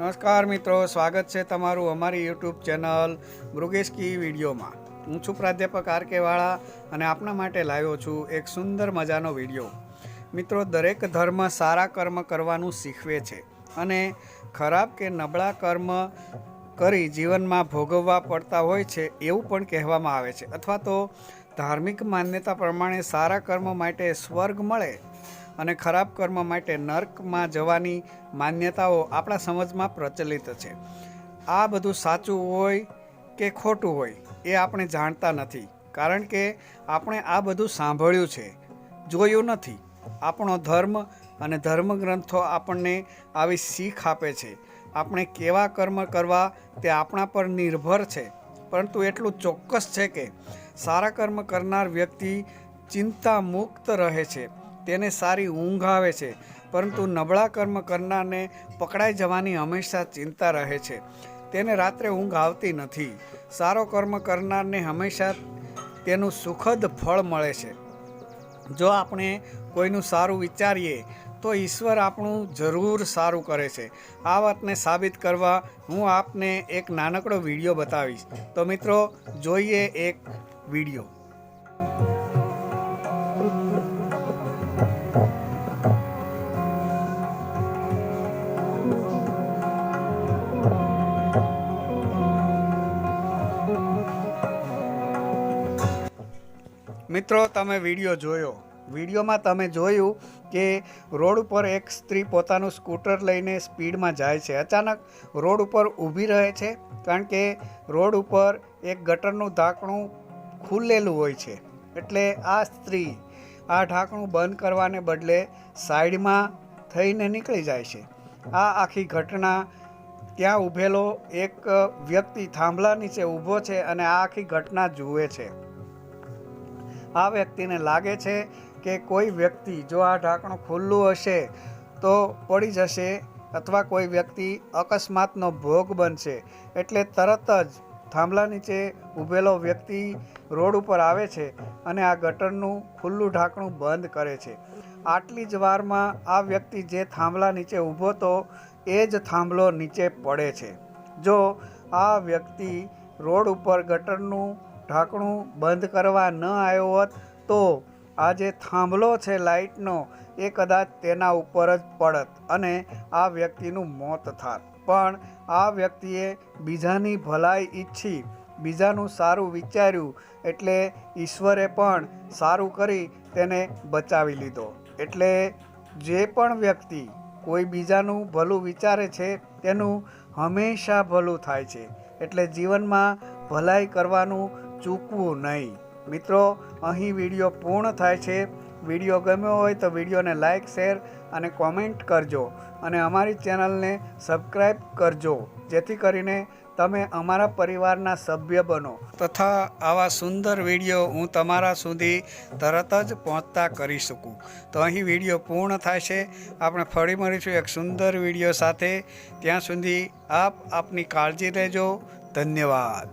નમસ્કાર મિત્રો, સ્વાગત છે તમારું અમારી યુટ્યુબ ચેનલ મૃગેશ કી વિડીયોમાં. હું છું પ્રાધ્યાપક આર કેવાળા અને આપના માટે લાવ્યો છું એક સુંદર મજાનો વીડિયો. મિત્રો, દરેક ધર્મ સારા કર્મ કરવાનું શીખવે છે અને ખરાબ કે નબળા કર્મ કરી જીવનમાં ભોગવવા પડતા હોય છે એવું પણ કહેવામાં આવે છે. અથવા તો ધાર્મિક માન્યતા પ્રમાણે સારા કર્મ માટે સ્વર્ગ મળે અને ખરાબ કર્મ માટે નર્કમાં જવાની માન્યતાઓ આપણા સમજમાં પ્રચલિત છે. આ બધું સાચું હોય કે ખોટું હોય એ આપણે જાણતા નથી. કારણ કે આપણે આ બધું સાંભળ્યું છે. જોયું નથી. આપણો ધર્મ અને ધર્મગ્રંથો આપણને આવી શીખ આપે છે. આપણે કેવા કર્મ કરવા તે આપણા પર નિર્ભર છે. પરંતુ એટલું ચોક્કસ છે કે સારા કર્મ કરનાર વ્યક્તિ ચિંતા મુક્ત રહે છે. તેને સારી ઊંઘ આવે છે, પરંતુ નબળા કર્મ કરનારને પકડાઈ જવાની હંમેશા ચિંતા રહે છે. તેને રાત્રે ઊંઘ આવતી નથી. સારો કર્મ કરનારને હંમેશા તેનું સુખદ ફળ મળે છે. જો આપણે કોઈનું સારું વિચારીએ, તો ઈશ્વર આપણું જરૂર સારું કરે છે. આ વાતને સાબિત કરવા હું આપને એક નાનકડો વીડિયો બતાવીશ. તો મિત્રો, જોઈએ એક વીડિયો. મિત્રો, તમે વીડિયો જોયો. વિડીયોમાં તમે જોયું કે રોડ ઉપર એક સ્ત્રી પોતાનું સ્કૂટર લઈને સ્પીડમાં જાય છે. અચાનક રોડ ઉપર ઊભી રહે છે, કારણ કે રોડ ઉપર એક ગટરનું ઢાંકણું ખુલેલું હોય છે. એટલે આ સ્ત્રી આ ઢાંકણું બંધ કરવાને બદલે સાઈડમાં થઈને નીકળી જાય છે. આ આખી ઘટના ત્યાં ઊભેલો એક વ્યક્તિ થાંભલા નીચે ઊભો છે અને આ આખી ઘટના જુએ છે. આ વ્યક્તિને લાગે છે કે કોઈ વ્યક્તિ જો આ ઢાંકણું ખુલ્લું હશે તો પડી જશે અથવા કોઈ વ્યક્તિ અકસ્માતનો ભોગ બનશે. એટલે તરત જ થાંભલા નીચે ઊભેલો વ્યક્તિ રોડ ઉપર આવે છે અને આ ગટરનું ખુલ્લું ઢાંકણું બંધ કરે છે. આટલી જ વારમાં આ વ્યક્તિ જે થાંભલા નીચે ઊભો હતો એ જ થાંભલો નીચે પડે છે. જો આ વ્યક્તિ રોડ ઉપર ગટરનું ઢાંકણું બંધ કરવા ન આવ્યો હોત તો આ જે થાંભલો છે લાઇટનો. એ કદાચ તેના ઉપર જ પડત અને આ વ્યક્તિનું મોત થાત. પણ આ વ્યક્તિએ બીજાની ભલાઈ ઈચ્છી, બીજાનું સારું વિચાર્યું એટલે ઈશ્વરે પણ સારું કરી તેને બચાવી લીધો. એટલે જે પણ વ્યક્તિ કોઈ બીજાનું ભલું વિચારે છે તેનું હંમેશા ભલું થાય છે. એટલે જીવનમાં ભલાઈ કરવાનું ચૂકવું નહીં. મિત્રો, અહીં વીડિયો પૂર્ણ થાય છે. વીડિયો ગમ્યો હોય તો વિડીયોને લાઇક શેર અને કોમેન્ટ કરજો અને અમારી ચેનલને સબસ્ક્રાઈબ કરજો. જેથી કરીને તમે અમારા પરિવારના સભ્ય બનો. તથા આવા સુંદર વીડિયો હું તમારા સુધી તરત જ પહોંચતા કરી શકું. તો અહીં વીડિયો પૂર્ણ થાય છે. આપણે ફરી મળીશું એક સુંદર વીડિયો સાથે. ત્યાં સુધી આપ આપની કાળજી લેજો. ધન્યવાદ